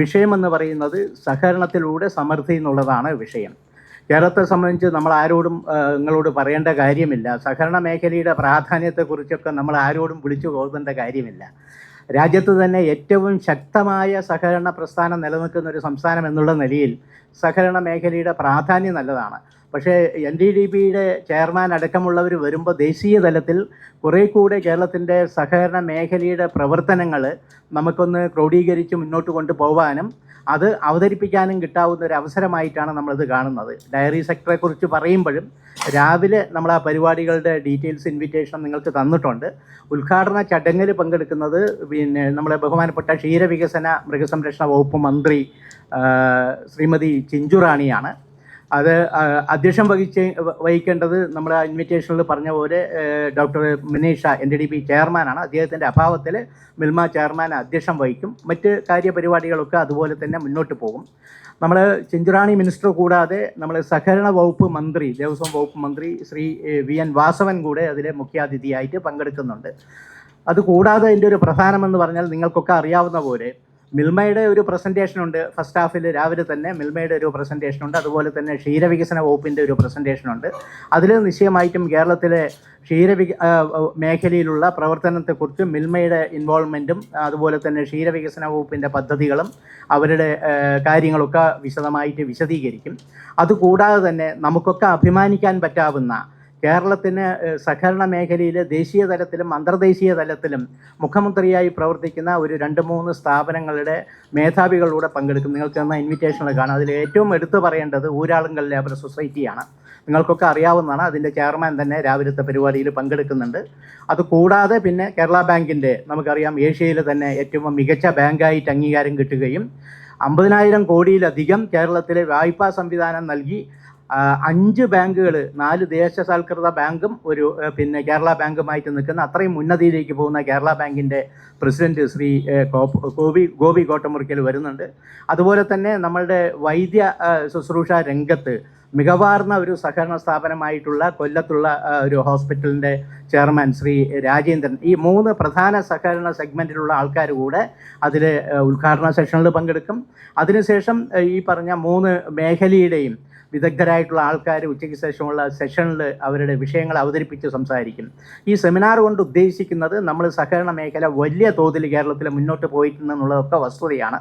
വിഷയമെന്ന് പറയുന്നത് സഹകരണത്തിലൂടെ സമൃദ്ധി എന്നുള്ളതാണ് വിഷയം. കേരളത്തെ സംബന്ധിച്ച് നമ്മൾ ആരോടും നിങ്ങളോട് പറയേണ്ട കാര്യമില്ല. സഹകരണ മേഖലയുടെ പ്രാധാന്യത്തെക്കുറിച്ചൊക്കെ നമ്മൾ ആരോടും വിളിച്ചു പോകേണ്ട കാര്യമില്ല. രാജ്യത്ത് തന്നെ ഏറ്റവും ശക്തമായ സഹകരണ പ്രസ്ഥാനം നിലനിൽക്കുന്ന ഒരു സംസ്ഥാനം എന്നുള്ള നിലയിൽ സഹകരണ മേഖലയുടെ പ്രാധാന്യം നല്ലതാണ്. പക്ഷേ എൻ ഡി ഡി ബിയുടെ ചെയർമാൻ അടക്കമുള്ളവർ വരുമ്പോൾ ദേശീയ തലത്തിൽ കുറേ കൂടെ കേരളത്തിന്റെ സഹകരണ മേഖലയുടെ പ്രവർത്തനങ്ങൾ നമുക്കൊന്ന് ക്രോഡീകരിച്ച് മുന്നോട്ട് കൊണ്ടുപോകാനും അത് അവതരിപ്പിക്കാനും കിട്ടാവുന്ന ഒരു അവസരമായിട്ടാണ് നമ്മളിത് കാണുന്നത്. ഡയറി സെക്ടറെ കുറിച്ച് പറയുമ്പോഴും രാവിലെ നമ്മൾ ആ പരിപാടികളുടെ ഡീറ്റെയിൽസ് ഇൻവിറ്റേഷൻ നിങ്ങൾക്ക് തന്നിട്ടുണ്ട്. ഉദ്ഘാടന ചടങ്ങിൽ പങ്കെടുക്കുന്നത് പിന്നെ നമ്മളെ ബഹുമാനപ്പെട്ട ക്ഷീരവികസന മൃഗസംരക്ഷണ വകുപ്പ് മന്ത്രി ശ്രീമതി ചിഞ്ചുറാണിയാണ്. അത് അധ്യക്ഷം വഹിച്ച് വഹിക്കേണ്ടത് നമ്മുടെ ഇൻവിറ്റേഷനിൽ പറഞ്ഞ പോലെ doctor Mineesha N D D P ചെയർമാനാണ് അദ്ദേഹത്തിന്റെ അഭാവത്തിൽ മിൽമ ചെയർമാൻ അധ്യക്ഷം വഹിക്കും. മറ്റ് കാര്യപരിപാടികളൊക്കെ അതുപോലെ തന്നെ മുന്നോട്ട് പോകും. നമ്മൾ ചിഞ്ചുറാണി മിനിസ്റ്റർ കൂടാതെ നമ്മൾ സഹകരണ വകുപ്പ് മന്ത്രി ദേവസ്വം വകുപ്പ് മന്ത്രി ശ്രീ വി എൻ വാസവൻ കൂടെ അതിലെ മുഖ്യാതിഥിയായിട്ട് പങ്കെടുക്കുന്നുണ്ട്. അത് കൂടാതെ അതിന്റെ ഒരു പ്രധാനമെന്ന് പറഞ്ഞാൽ നിങ്ങൾക്കൊക്കെ അറിയാവുന്ന പോലെ മിൽമയുടെ ഒരു പ്രസന്റേഷൻ ഉണ്ട്. ഫസ്റ്റ് ഹാഫിൽ രാവിലെ തന്നെ മിൽമയുടെ ഒരു പ്രസന്റേഷൻ ഉണ്ട്. അതുപോലെ തന്നെ ക്ഷീരവികസന വകുപ്പിന്റെ ഒരു പ്രസന്റേഷൻ ഉണ്ട്. അതിൽ നിശ്ചയമായിട്ടും കേരളത്തിലെ ക്ഷീരവിക മേഖലയിലുള്ള പ്രവർത്തനത്തെക്കുറിച്ചും മിൽമയുടെ ഇൻവോൾവ്മെന്റും അതുപോലെ തന്നെ ക്ഷീരവികസന വകുപ്പിന്റെ പദ്ധതികളും അവരുടെ കാര്യങ്ങളൊക്കെ വിശദമായിട്ട് വിശദീകരിക്കും. അതുകൂടാതെ തന്നെ നമുക്കൊക്കെ അഭിമാനിക്കാൻ പറ്റാവുന്ന കേരളത്തിന് സഹകരണ മേഖലയിൽ ദേശീയ തലത്തിലും അന്തർദേശീയ തലത്തിലും മുഖ്യമന്ത്രിയായി പ്രവർത്തിക്കുന്ന ഒരു രണ്ട് മൂന്ന് സ്ഥാപനങ്ങളുടെ മേധാവികളിലൂടെ പങ്കെടുക്കും. നിങ്ങൾക്ക് തന്ന ഇൻവിറ്റേഷനിൽ കാണാം. അതിൽ ഏറ്റവും എടുത്തു പറയേണ്ടത് ഊരാളുങ്കൽ ലേബർ സൊസൈറ്റിയാണ്. നിങ്ങൾക്കൊക്കെ അറിയാവുന്നതാണ് അതിന്റെ ചെയർമാൻ തന്നെ രാവിലത്തെ പരിപാടിയിൽ പങ്കെടുക്കുന്നുണ്ട്. അത് കൂടാതെ പിന്നെ കേരള ബാങ്കിന്റെ നമുക്കറിയാം ഏഷ്യയിൽ തന്നെ ഏറ്റവും മികച്ച ബാങ്കായിട്ട് അംഗീകാരം കിട്ടുകയും അമ്പതിനായിരം കോടിയിലധികം കേരളത്തിലെ വായ്പാ സംവിധാനം നൽകി അഞ്ച് ബാങ്കുകൾ നാല് ദേശസാൽകൃത ബാങ്കും ഒരു പിന്നെ കേരള ബാങ്കുമായിട്ട് നിൽക്കുന്ന അത്രയും ഉന്നതിയിലേക്ക് പോകുന്ന കേരള ബാങ്കിന്റെ പ്രസിഡന്റ് ശ്രീ ഗോപി ഗോപി കോട്ടമുറിക്കൽ വരുന്നുണ്ട്. അതുപോലെ തന്നെ നമ്മളുടെ വൈദ്യ ശുശ്രൂഷ രംഗത്ത് മികവാർന്ന ഒരു സഹകരണ സ്ഥാപനമായിട്ടുള്ള കൊല്ലത്തുള്ള ഒരു ഹോസ്പിറ്റലിന്റെ ചെയർമാൻ ശ്രീ രാജേന്ദ്രൻ. ഈ മൂന്ന് പ്രധാന സഹകരണ സെഗ്മെന്റിലുള്ള ആൾക്കാർ കൂടെ അതിൽ ഉദ്ഘാടന സെഷനിൽ പങ്കെടുക്കും. അതിനുശേഷം ഈ പറഞ്ഞ മൂന്ന് മേഖലയുടെയും വിദഗ്ധരായിട്ടുള്ള ആൾക്കാർ ഉച്ചയ്ക്ക് ശേഷമുള്ള സെഷനിൽ അവരുടെ വിഷയങ്ങൾ അവതരിപ്പിച്ച് സംസാരിക്കും ഈ സെമിനാർ കൊണ്ട് ഉദ്ദേശിക്കുന്നത് നമ്മൾ സഹകരണ മേഖല വലിയ തോതിൽ കേരളത്തിൽ മുന്നോട്ട് പോയിട്ടുണ്ടെന്നുള്ളതൊക്കെ വസ്തുതയാണ്.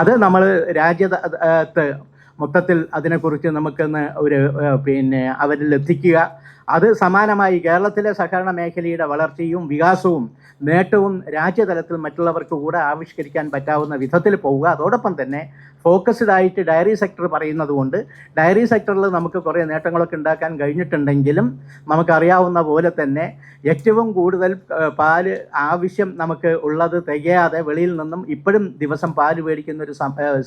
അത് നമ്മൾ രാജ്യത്ത് മൊത്തത്തിൽ അതിനെക്കുറിച്ച് നമുക്കൊന്ന് ഒരു പിന്നെ അവരിൽ എത്തിക്കുക. അത് സമാനമായി കേരളത്തിലെ സഹകരണ മേഖലയുടെ വളർച്ചയും വികാസവും നേട്ടവും രാജ്യതലത്തിൽ മറ്റുള്ളവർക്ക് കൂടെ ആവിഷ്കരിക്കാൻ പറ്റാവുന്ന വിധത്തിൽ പോവുക. അതോടൊപ്പം തന്നെ ഫോക്കസ്ഡ് ആയിട്ട് ഡയറി സെക്ടർ പറയുന്നത് കൊണ്ട് ഡയറി സെക്ടറിൽ നമുക്ക് കുറേ നേട്ടങ്ങളൊക്കെ ഉണ്ടാക്കാൻ കഴിഞ്ഞിട്ടുണ്ടെങ്കിലും നമുക്കറിയാവുന്ന പോലെ തന്നെ ഏറ്റവും കൂടുതൽ പാൽ ആവശ്യം നമുക്ക് ഉള്ളത് തികയാതെ വെളിയിൽ നിന്നും ഇപ്പോഴും ദിവസം പാൽ മേടിക്കുന്ന ഒരു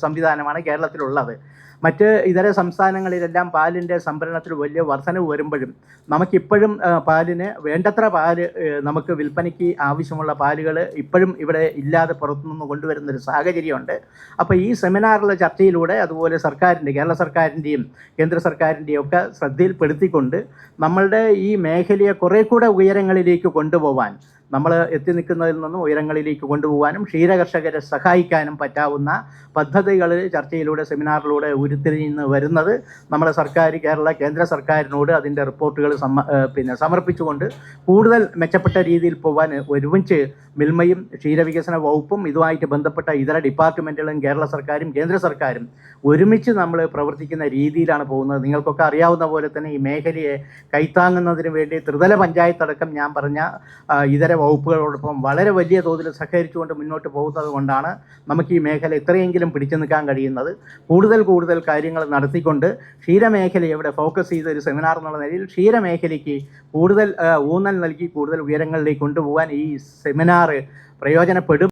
സംവിധാനമാണ് കേരളത്തിലുള്ളത്. മറ്റ് ഇതര സംസ്ഥാനങ്ങളിലെല്ലാം പാലിന്റെ സംഭരണത്തിൽ വലിയ വർധനവ് വരുമ്പോഴും നമുക്കിപ്പോഴും പാലിന് വേണ്ടത്ര പാൽ നമുക്ക് വിൽപ്പനയ്ക്ക് ആവശ്യമുള്ള പാലുകൾ ഇപ്പോഴും ഇവിടെ ഇല്ലാതെ പുറത്തുനിന്ന് കൊണ്ടുവരുന്നൊരു സാഹചര്യമുണ്ട്. അപ്പോൾ ഈ സെമിനാറിലെ ചർച്ചയിലൂടെ അതുപോലെ സർക്കാരിന്റെ കേരള സർക്കാരിന്റെയും കേന്ദ്ര സർക്കാരിന്റെയും ഒക്കെ ശ്രദ്ധയിൽപ്പെടുത്തിക്കൊണ്ട് നമ്മളുടെ ഈ മേഖലയെ കുറേ കൂടെ ഉയരങ്ങളിലേക്ക് കൊണ്ടുപോകാൻ നമ്മൾ എത്തി നിൽക്കുന്നതിൽ നിന്നും ഉയരങ്ങളിലേക്ക് കൊണ്ടുപോകാനും ക്ഷീരകർഷകരെ സഹായിക്കാനും പറ്റാവുന്ന പദ്ധതികൾ ചർച്ചയിലൂടെ സെമിനാറിലൂടെ ഉരുത്തിരിഞ്ഞ് വരുന്നത് നമ്മുടെ സർക്കാർ കേരള കേന്ദ്ര സർക്കാരിനോട് അതിന്റെ റിപ്പോർട്ടുകൾ സമ പിന്നെ സമർപ്പിച്ചുകൊണ്ട് കൂടുതൽ മെച്ചപ്പെട്ട രീതിയിൽ പോകാൻ ഒരുമിച്ച് മിൽമയും ക്ഷീരവികസന വകുപ്പും ഇതുമായിട്ട് ബന്ധപ്പെട്ട ഇതര ഡിപ്പാർട്ട്മെന്റുകളും കേരള സർക്കാരും കേന്ദ്ര സർക്കാരും ഒരുമിച്ച് നമ്മൾ പ്രവർത്തിക്കുന്ന രീതിയിലാണ് പോകുന്നത്. നിങ്ങൾക്കൊക്കെ അറിയാവുന്ന പോലെ തന്നെ ഈ മേഖലയെ കൈത്താങ്ങുന്നതിന് വേണ്ടി ത്രിതല പഞ്ചായത്തടക്കം ഞാൻ പറഞ്ഞ ഇതര വകുപ്പുകളോടൊപ്പം വളരെ വലിയ തോതിൽ സഹകരിച്ചുകൊണ്ട് മുന്നോട്ട് പോകുന്നത് കൊണ്ടാണ് നമുക്ക് ഈ മേഖല ഇത്രയെങ്കിലും പിടിച്ചു നിൽക്കാൻ കഴിയുന്നത്. കൂടുതൽ കൂടുതൽ കാര്യങ്ങൾ നടത്തിക്കൊണ്ട് ക്ഷീരമേഖല ഇവിടെ ഫോക്കസ് ചെയ്ത ഒരു സെമിനാർ എന്നുള്ള നിലയിൽ ക്ഷീരമേഖലയ്ക്ക് കൂടുതൽ ഊന്നൽ നൽകി കൂടുതൽ ഉയരങ്ങളിലേക്ക് കൊണ്ടുപോകാൻ ഈ സെമിനാർ പ്രയോജനപ്പെടും.